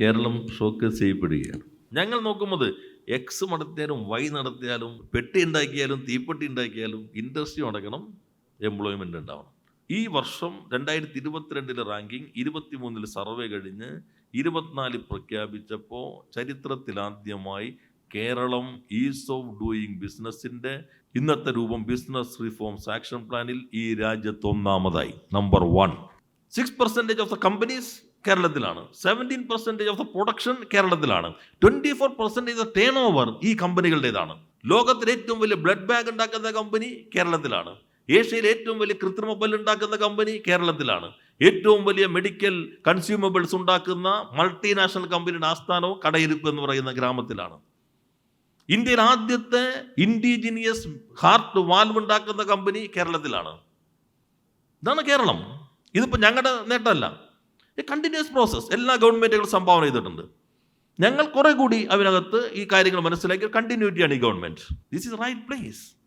Keralam showcase ചെയ്യപ്പെടുകയാണ്. ഞങ്ങൾ നോക്കുന്നത് എക്സ് നടത്തിയാലും വൈ നടത്തിയാലും പെട്ടി ഉണ്ടാക്കിയാലും തീപ്പെട്ടി ഉണ്ടാക്കിയാലും ഇൻഡസ്ട്രി നടക്കണം എംപ്ലോയ്മെന്റ് ഉണ്ടാവണം. ഈ വർഷം രണ്ടായിരത്തി ഇരുപത്തിരണ്ടിലെ റാങ്കിങ് ഇരുപത്തിമൂന്നിൽ സർവേ കഴിഞ്ഞ് ഇരുപത്തിനാലിൽ പ്രഖ്യാപിച്ചപ്പോൾ ചരിത്രത്തിലാദ്യമായി കേരളം ഈസ് ഓഫ് ഡൂയിങ് ബിസിനസ്സിന്റെ ഇന്നത്തെ രൂപം ബിസിനസ് റിഫോംസ് ആക്ഷൻ പ്ലാനിൽ ഈ രാജ്യത്ത് ഒന്നാമതായി number one six percentage of the companies കേരളത്തിലാണ്. Seventeen percentage of the production കേരളത്തിലാണ്. Twenty four percentage turnover ഈ കമ്പനികളുടേതാണ്. ലോകത്തിലെ ഏറ്റവും വലിയ ബ്ലഡ് ബാഗ് ഉണ്ടാക്കുന്ന കമ്പനി കേരളത്തിലാണ്. ഏഷ്യയിലെ ഏറ്റവും വലിയ കൃത്രിമ പല്ല് ഉണ്ടാക്കുന്ന കമ്പനി കേരളത്തിലാണ്. ഏറ്റവും വലിയ മെഡിക്കൽ കൺസ്യൂമബിൾസ് ഉണ്ടാക്കുന്ന മൾട്ടിനാഷണൽ കമ്പനിയുടെ ആസ്ഥാനവും കടയിരിപ്പ് എന്ന് പറയുന്ന ഗ്രാമത്തിലാണ്. ഇന്ത്യയിൽ ആദ്യത്തെ ഇൻഡിജിനിയസ് ഹാർട്ട് വാൽവ് ഉണ്ടാക്കുന്ന കമ്പനി കേരളത്തിലാണ്. ഇതാണ് കേരളം. ഇതിപ്പോൾ ഞങ്ങളുടെ നേട്ടമല്ല. കണ്ടിന്യൂസ് പ്രോസസ്സ് എല്ലാ ഗവൺമെന്റുകളും സംഭാവന ചെയ്തിട്ടുണ്ട്. ഞങ്ങൾ കുറെ കൂടി അതിനകത്ത് ഈ കാര്യങ്ങൾ മനസ്സിലാക്കി. കണ്ടിന്യൂറ്റിയാണ് ഈ government this is right place